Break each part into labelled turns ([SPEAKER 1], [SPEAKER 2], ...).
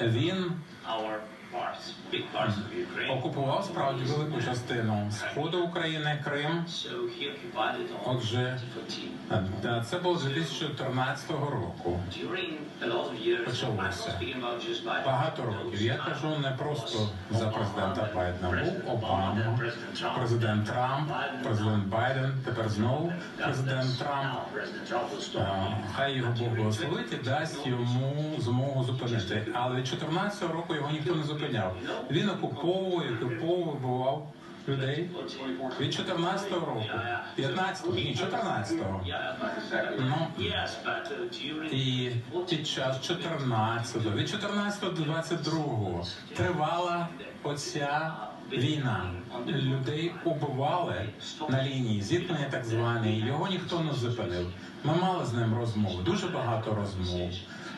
[SPEAKER 1] Він окупував справді велику частину сходу України, Крим. Отже,
[SPEAKER 2] 2014.
[SPEAKER 1] Це було з 2014 року. Почалося. Багато років. Я кажу не просто за президента Байдена. Був Обама, президент Трамп, президент Байден, тепер знову президент Трамп. Е, Хай його Бог благословить і дасть йому змогу зупинити. Але від 14-го року його ніхто не зупиняв. Він окуповує, окуповує, бував людей від 14-го року, 15-го, ні, 14-го. Ну, і під час 14-го, від 14 до 22-го тривала оця війна. Людей убивали на лінії зіткнення, так звані. Його ніхто не зупинив. Ми мали з ним розмови, дуже багато розмов.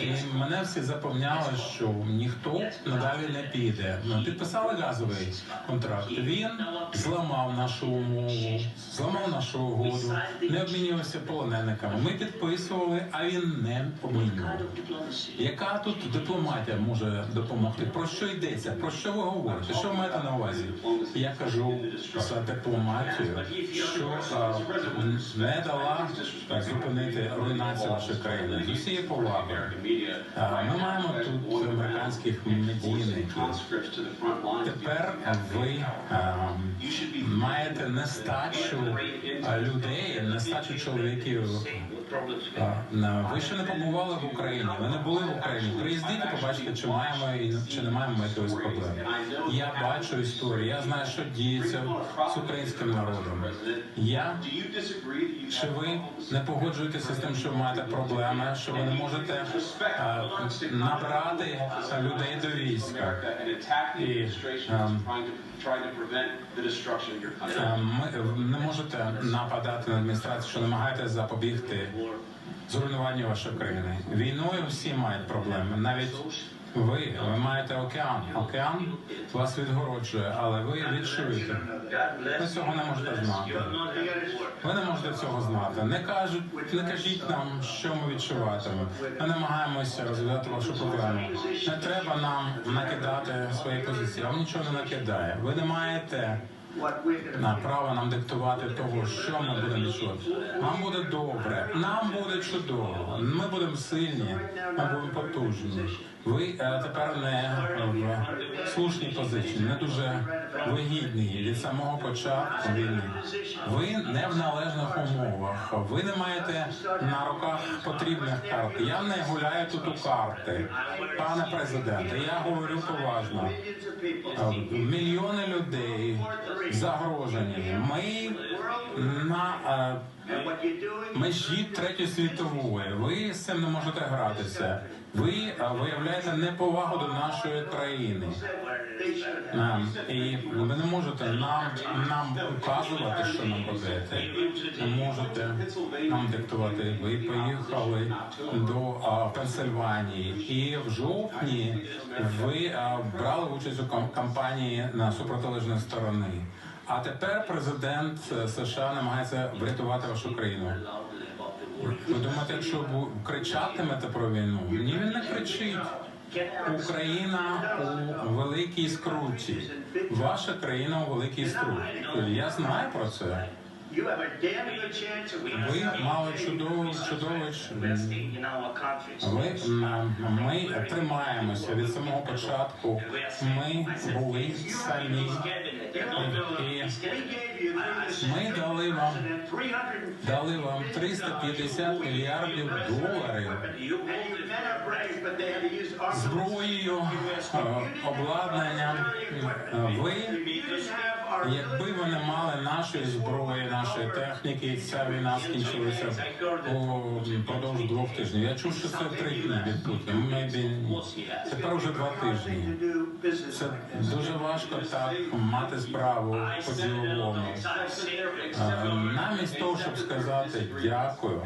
[SPEAKER 1] І мене всі запевняли, що ніхто надалі не піде. Ну, підписали газовий контракт. Він зламав нашу умову, зламав нашу угоду, не обмінювався полонениками. Ми підписували, а він не обмінював. Яка тут дипломатія може допомогти? Про що йдеться? Про що ви говорите? Що ви маєте на увазі? Я кажу за дипломатію, що не дала зупинити руйнацію вашої країни з усією повагою. Ми маємо тут американських медійників. Тепер ви маєте нестачу людей, нестачу чоловіків. Ви ще не побували в Україні, ви не були в Україні. Приїздіть і побачите, чи маємо і чи не маємо ми якоїсь проблеми. Я бачу історію, я знаю, що діється з українським народом. Я чи ви не погоджуєтеся з тим, що ви маєте проблеми, що ви не можете набрати людей до війська? І ем, а, ми не можете нападати на адміністрацію, що намагаєтесь запобігти зруйнуванню вашої країни. Війною всі мають проблеми. Навіть ви, ви маєте океан. Океан вас відгороджує, але ви відчуєте. Ви цього не можете знати. Ви не можете цього знати. Не кажуть, не кажіть нам, що ми відчуватимемо. Ми намагаємося розв'язати вашу проблему. Не треба нам накидати свої позиції. Вам нічого не накидає. Ви не маєте на право нам диктувати того, що ми будемо відчувати. Нам буде добре, нам буде чудово. Ми будемо сильні, ми будемо потужні. Ви е, тепер не в слушній позиції, не дуже вигідні від самого початку війни. Ви не в належних умовах. Ви не маєте на руках потрібних карт. Я не гуляю тут у карти, пане президенте. Я говорю поважно. Е, Мільйони людей загрожені. Ми на е, межі третьої світової. Ви з цим не можете гратися. Ви виявляєте неповагу до нашої країни. Е, І ви не можете нам, нам указувати, що нам робити. Не можете нам диктувати. Ви поїхали до а, Пенсильванії, і в жовтні ви а, брали участь у кам- кампанії на супротилежної сторони. А тепер президент е, США намагається врятувати вашу країну. Ви думаєте, якщо кричатимете про війну? Ні, він не кричить. Україна у великій скруті. Ваша країна у великій скруті. Я знаю про це. Ви мали чудову чудовий ви ми тримаємося від самого початку. Ми були самі і Yeah. Ми дали вам дали вам 350 мільярдів доларів зброєю, е, обладнанням. Е, Ви Якби ви не мали нашої зброї, нашої техніки, ця війна скінчилася упродовж двох тижнів. Я чув, що це три дні від Путіна. Тепер вже два тижні. Це дуже важко так мати справу по-діловому. Е, Намість того, щоб сказати дякую.